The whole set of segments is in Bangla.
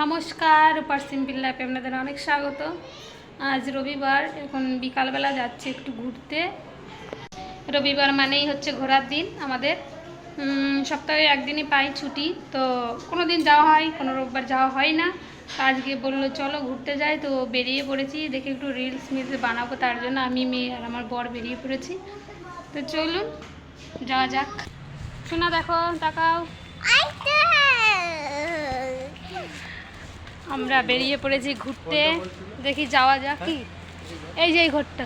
নমস্কার রূপার সিম্পল আপনাদের অনেক স্বাগত। আজ রবিবার, এখন বিকালবেলা যাচ্ছি একটু ঘুরতে। রবিবার মানেই হচ্ছে ঘোরার দিন আমাদের। সপ্তাহে একদিনই পাই ছুটি, তো কোনো দিন যাওয়া হয়, কোনো রোববার যাওয়া হয় না। আজকে বলল, চলো ঘুরতে যাই। তো বেরিয়ে পড়েছি, দেখে একটু রিলস মিলস বানাবো, তার জন্য আমি মেয়ে আর আমার বর বেরিয়ে পড়েছি। তো চলুন, যাওয়া যাক। শোনা দেখো, তাকাও। আমরা বেরিয়ে পড়েছি ঘুরতে। দেখি যাওয়া যাক কি। এই যে এই ঘরটা।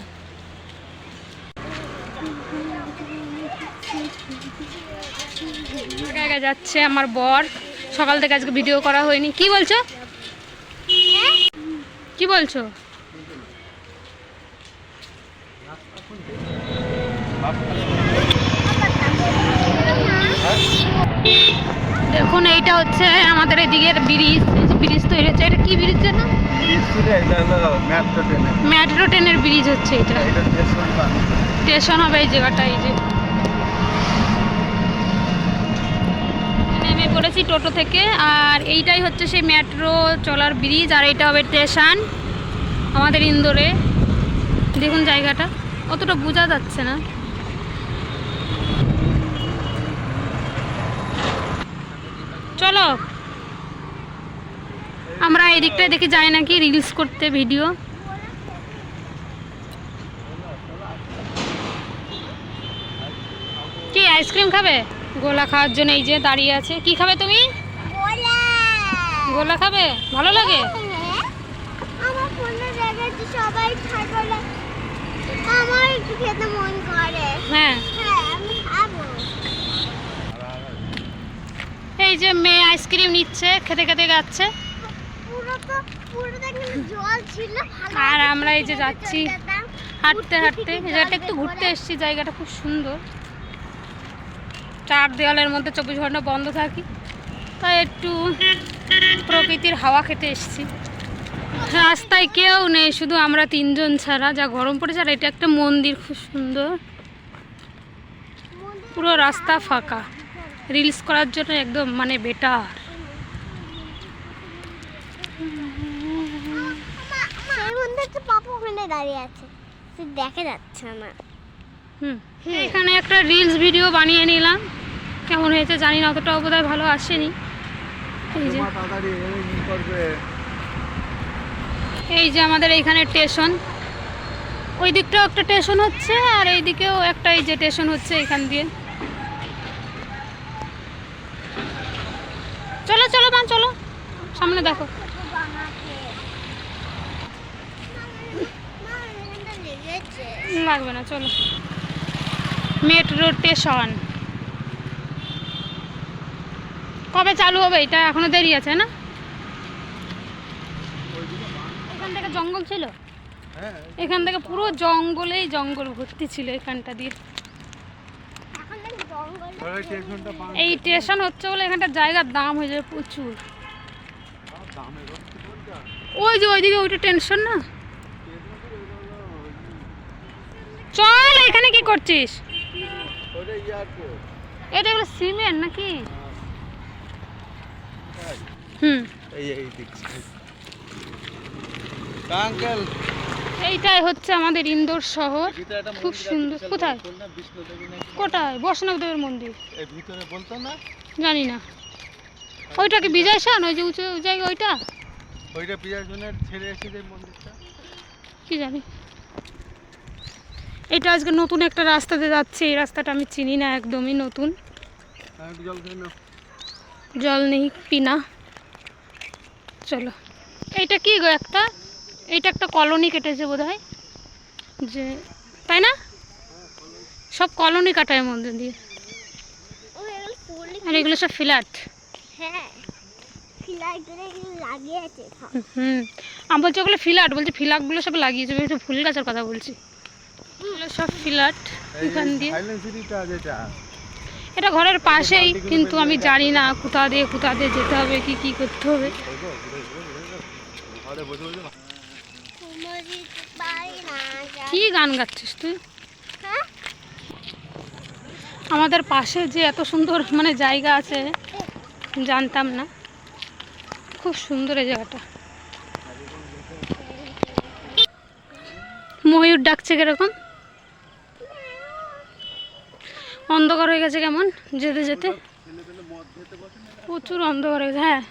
যাচ্ছে আমার বর। সকাল থেকে আজকে ভিডিও করা হয়নি। কি বলছো? কি বলছো? দেখুন এইটা হচ্ছে আমাদের এদিকের ব্রিজ ব্রিজ তৈরি হচ্ছে। এটা কি ব্রিজ জানো মেট্রো ট্রেনের ব্রিজ হচ্ছে এটা। স্টেশন হবে এই জায়গাটা, এই যে। পড়েছি টোটো থেকে, আর এইটাই হচ্ছে সেই মেট্রো চলার ব্রিজ, আর এটা হবে স্টেশন আমাদের ইন্দোরে। দেখুন জায়গাটা, অতটা বোঝা যাচ্ছে না চলো আমরা এই দিকটায় দেখি যায় নাকি রিলস করতে ভিডিও কি আইসক্রিম খাবে? গোলা খাওয়ার জন্য এই যে দাঁড়িয়ে আছে। কি খাবে তুমি? গোলা। খাবে? ভালো লাগে? মন হ্যাঁ। হ্যাঁ খাব। এই যে মেয়ে আইসক্রিম নিচ্ছে খেতে খেতে যাচ্ছে আর আমরা এই যে যাচ্ছি হাঁটতে হাঁটতে। জায়গাটা একটু ঘুরতে এসেছি জায়গাটা খুব সুন্দর। চার দেওয়ালের মধ্যে চব্বিশ ঘণ্টা বন্ধ থাকি। তাই একটু প্রকৃতির হাওয়া খেতে এসেছি। রাস্তায় কেউ নেই শুধু আমরা তিনজন ছাড়া। যা গরম পড়েছে আর এটা একটা মন্দির খুব সুন্দর। পুরো রাস্তা ফাঁকা। রিলস করার জন্য একদম মানে বেটার। মা- মা, এর মধ্যে একটা পাপা ওখানে দাঁড়িয়ে আছে। সে দেখা যাচ্ছে না। হুম। এখানে একটা রিলস ভিডিও বানিয়ে নিলাম। কেমন হয়েছে জানি না অতটাও বোধহয় ভালো আসেনি। এই যে। এই যে আমাদের এইখানে স্টেশন ওই দিকটাও একটা স্টেশন হচ্ছে আর এই দিকেও একটা এই যে স্টেশন হচ্ছে এখান দিয়ে। চলো চলো মা চলো। সামনে দেখো মা, এখানটা লেগেছে। লাগবে না চলো। Metro station. কবে চালু হবে? এটা এখনও দেরি আছে না? এখান থেকে জঙ্গল ছিল? এখান থেকে পুরো জঙ্গলেই জঙ্গল ভর্তি ছিল এখানটা দিয়ে। এই স্টেশন হচ্ছে বলে এখানটা জায়গার দাম হয়ে যাবে প্রচুর। ওই যে ওইদিকে ওইটা টেনশন না? চল এখানে কি করছিস? এটা এগুলো সিমেন্ট নাকি? হুম। এইটাই হচ্ছে আমাদের ইন্দোর শহর। খুব সুন্দর। কোথায়? কোথায়? বৈষ্ণবদেবের মন্দির। ভিতরে বলতো না জানি না। ওইটা কি বিজয় শান ওই যে উঁচু জায়গা ওইটা? ওইটা পিয়াজনের ছেড়ে এসে যে মন্দিরটা। কি জানি। এটা আজকে নতুন একটা রাস্তাতে যাচ্ছে এই রাস্তাটা আমি চিনি না একদমই নতুন। জল নেই পিনা। চলো। এইটা কি গো একটা? এইটা একটা কলোনি কেটেছে বোধ হয় যে তাই না? সব কলোনি কাটায় মধ্যে দিয়ে। ও এগুলো ফুল আর এগুলো সব ফ্ল্যাট। হ্যাঁ। হুম আমি বলছি ওগুলো ফ্ল্যাট বলছি ফ্ল্যাটগুলো সব লাগিয়েছে ফুল গাছের কথা বলছি। এগুলো সব ফ্ল্যাট এখান দিয়ে। এটা ঘরের পাশেই কিন্তু আমি জানি না কোথা দিয়ে কোথা দিয়ে যেতে হবে কি কি করতে হবে। কি গান গাচ্ছিস তুই? আমাদের পাশে যে এত সুন্দর মানে জায়গা আছে জানতাম না। খুব সুন্দর এই জায়গাটা। ময়ূর ডাকছে কীরকম? অন্ধকার হয়ে গেছে কেমন? যেতে যেতে। প্রচুর অন্ধকার হয়ে গেছে হ্যাঁ।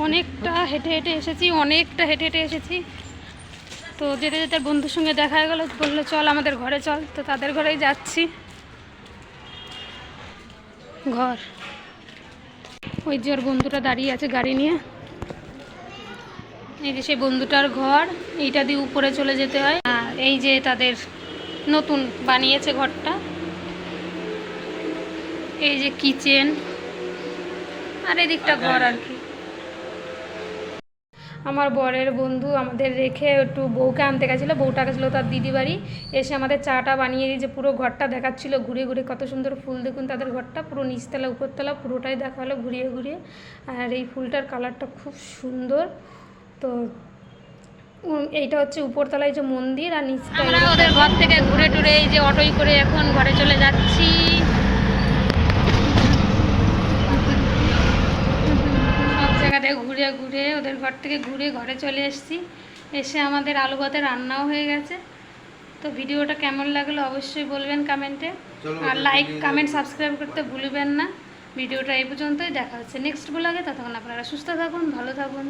অনেকটা হেঁটে হেঁটে এসেছি, অনেকটা হেঁটে হেঁটে এসেছি। তো যেতে যেতে বন্ধুর সঙ্গে দেখা গেলো, বলল, চল আমাদের ঘরে চল। তো তাদের ঘরেই যাচ্ছি। ঘর। ওই যে ওর বন্ধুটা দাঁড়িয়ে আছে গাড়ি নিয়ে। এই যে সেই বন্ধুটার ঘর, এইটা দিয়ে উপরে চলে যেতে হয়। আর এই যে তাদের নতুন বানিয়েছে ঘরটা। এই যে কিচেন আর এদিকটা ঘর আর কি। আমার বরের বন্ধু আমাদের রেখে একটু বউকে আনতে গেছিল বউটা গেছিল তার দিদি বাড়ি এসে আমাদের চাটা বানিয়ে দিয়ে যে পুরো ঘরটা দেখাচ্ছিল ঘুরে ঘুরে কত সুন্দর ফুল দেখুন তাদের ঘরটা পুরো নিচতলা উপরতলা পুরোটাই দেখা হলো ঘুরিয়ে ঘুরিয়ে। আর এই ফুলটার কালারটা খুব সুন্দর। তো এইটা হচ্ছে উপরতলায় যে মন্দির আর নিচতলা ওদের ঘর থেকে ঘুরে টুরে এই যে অটোই করে এখন ঘরে চলে যাচ্ছি। জায়গাতে ঘুরে ঘুরে ওদের ঘর থেকে ঘুরে ঘরে চলে এসেছি। এসে আমাদের আলু ভাতে রান্নাও হয়ে গেছে। তো ভিডিওটা কেমন লাগল অবশ্যই বলবেন কমেন্টে। আর লাইক কমেন্ট সাবস্ক্রাইব করতে ভুলবেন না। ভিডিওটা এই পর্যন্তই দেখা হচ্ছে নেক্সট ব্লগে ততক্ষণ আপনারা সুস্থ থাকুন ভালো থাকুন।